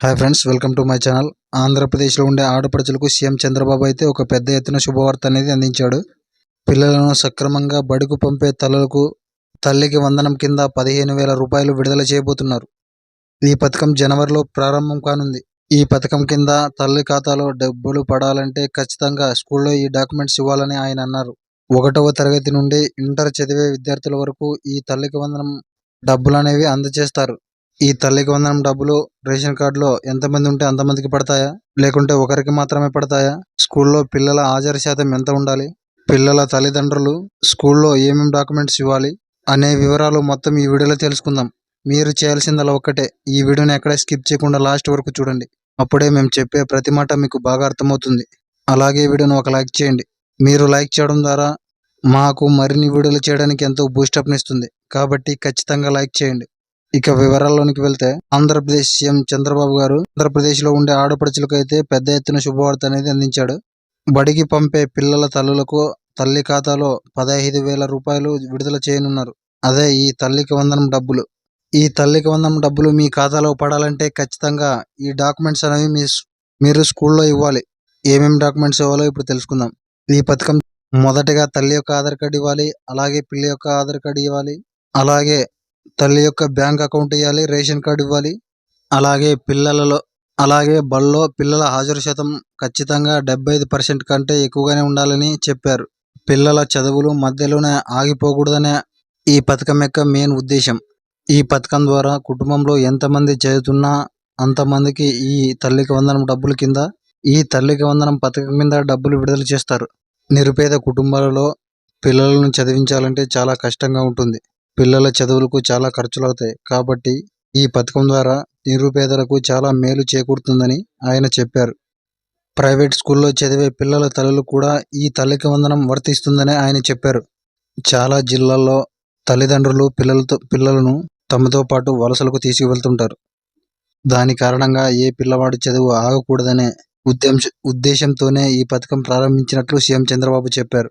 Hi friends welcome to my channel. ఆంధ్రప్రదేశ్లో ఉండే ఆడపడుచులకు సీఎం చంద్రబాబు అయితే ఒక పెద్ద ఎత్తున శుభవార్త అనేది అందించాడు. పిల్లలను సక్రమంగా బడికు పంపే తల్లులకు తల్లికి వందనం కింద పదిహేను వేల రూపాయలు విడుదల చేయబోతున్నారు. ఈ పథకం జనవరిలో ప్రారంభం కానుంది. ఈ పథకం కింద తల్లి ఖాతాలో డబ్బులు పడాలంటే ఖచ్చితంగా స్కూల్లో ఈ డాక్యుమెంట్స్ ఇవ్వాలని ఆయన అన్నారు. ఒకటవ తరగతి నుండి ఇంటర్ చదివే విద్యార్థుల వరకు ఈ తల్లికి వందనం డబ్బులు అనేవి అందజేస్తారు. ఈ తల్లికి వందనం డబ్బులు రేషన్ కార్డులో ఎంతమంది ఉంటే అంతమందికి పడతాయా? లేకుంటే ఒకరికి మాత్రమే పడతాయా? స్కూల్లో పిల్లల హాజరు శాతం ఎంత ఉండాలి? పిల్లల తల్లిదండ్రులు స్కూల్లో ఏమేమి డాక్యుమెంట్స్ ఇవ్వాలి? అనే వివరాలు మొత్తం ఈ వీడియోలో తెలుసుకుందాం. మీరు చేయాల్సిందల్లా ఒక్కటే. ఈ వీడియోని ఎక్కడ స్కిప్ చేయకుండా లాస్ట్ వరకు చూడండి. అప్పుడే మేము చెప్పే ప్రతి మాట మీకు బాగా అర్థమవుతుంది. అలాగే ఈ వీడియోని ఒక లైక్ చేయండి. మీరు లైక్ చేయడం ద్వారా మాకు మరిన్ని వీడియోలు చేయడానికి ఎంతో బూస్టప్నిస్తుంది. కాబట్టి ఖచ్చితంగా లైక్ చేయండి. ఇక వివరాల్లోనికి వెళ్తే ఆంధ్రప్రదేశ్ సీఎం చంద్రబాబు గారు ఆంధ్రప్రదేశ్లో ఉండే ఆడపడుచులకు అయితే పెద్ద ఎత్తున శుభవార్త అనేది అందించాడు. బడికి పంపే పిల్లల తల్లులకు తల్లి ఖాతాలో పదహైదు వేల రూపాయలు విడుదల చేయనున్నారు. అదే ఈ తల్లికి వందనం డబ్బులు. ఈ తల్లికి వందనం డబ్బులు మీ ఖాతాలో పడాలంటే ఖచ్చితంగా ఈ డాక్యుమెంట్స్ అనేవి మీ మీరు స్కూల్లో ఇవ్వాలి. ఏమేమి డాక్యుమెంట్స్ ఇవ్వాలో ఇప్పుడు తెలుసుకుందాం. ఈ పథకం మొదటగా తల్లి యొక్క ఆధార్ కార్డు ఇవ్వాలి అలాగే పిల్ల యొక్క ఆధార్ కార్డు ఇవ్వాలి అలాగే తల్లి యొక్క బ్యాంక్ అకౌంట్ ఇవ్వాలి రేషన్ కార్డు ఇవ్వాలి. అలాగే పిల్లలలో అలాగే బళ్ళో పిల్లల హాజరు శాతం ఖచ్చితంగా డెబ్బై ఐదు పర్సెంట్ కంటే ఎక్కువగానే ఉండాలని చెప్పారు. పిల్లల చదువులు మధ్యలోనే ఆగిపోకూడదనే ఈ పథకం యొక్క మెయిన్ ఉద్దేశం. ఈ పథకం ద్వారా కుటుంబంలో ఎంతమంది చదువుతున్నా అంతమందికి ఈ తల్లికి వందనం డబ్బుల కింద ఈ తల్లికి వందనం పథకం కింద డబ్బులు విడుదల చేస్తారు. నిరుపేద కుటుంబాలలో పిల్లలను చదివించాలంటే చాలా కష్టంగా ఉంటుంది. పిల్లల చదువులకు చాలా ఖర్చులు అవుతాయి కాబట్టి ఈ పథకం ద్వారా నిరుపేదలకు చాలా మేలు చేకూరుతుందని ఆయన చెప్పారు. ప్రైవేట్ స్కూల్లో చదివే పిల్లల తల్లులు కూడా ఈ తల్లికి వందనం వర్తిస్తుందని ఆయన చెప్పారు. చాలా జిల్లాల్లో తల్లిదండ్రులు పిల్లలతో పిల్లలను తమతో పాటు వలసలకు తీసుకువెళ్తుంటారు. దాని కారణంగా ఏ పిల్లవాడి చదువు ఆగకూడదనే ఉద్దేశ ఉద్దేశంతోనే ఈ పథకం ప్రారంభించినట్లు సీఎం చంద్రబాబు చెప్పారు.